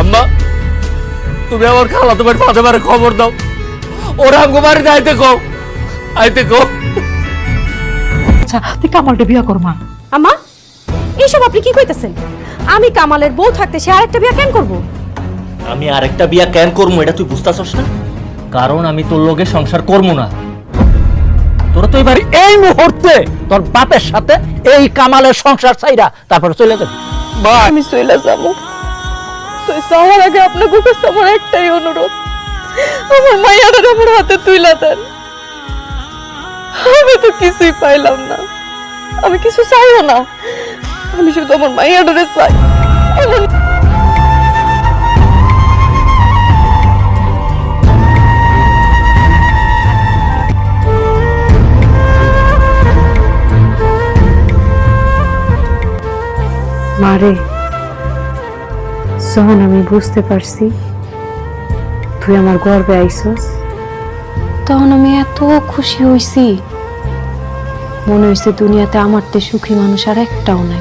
আম্মা তুমি আমার খালা তোমার ফাতেমারে খবর দাও। ওরা আমগো বাড়িতে আইতে কও। আইতে কও। আচ্ছা তুই কামালটা বিয়া কর মা। আমা এইসব আপনি কি কইতেছেন? আমি কামালের বউ থাকতে সে আরেকটা বিয়া কেন করব? আমি আরেকটা বিয়া কেন করব এটা তুই বুঝতেছস না? কারণ আমি তোর লোকে সংসার করব না। তোরা তো এবার এই মুহূর্তে তোর বাপের সাথে এই কামালের সংসার চাইরা তারপরে চলে যাবে। আমি চলে যাব। যাওয়ার আগে আপনাকে কাছে আমার একটাই অনুরোধ। আমার মাইয়াটার আমার হাতে তুইলা দেন। আমি তো কিছুই পাইলাম না। আমি কিছু চাইও না। আমি শুধু আমার মাইয়াটারে চাই। মারে। যখন আমি বুঝতে পারছি। তুই আমার গর্বে আইসস। তখন আমি এত খুশি হইছি। মনে হয়েছে দুনিয়াতে আমার তে সুখী মানুষ আর একটাও নাই।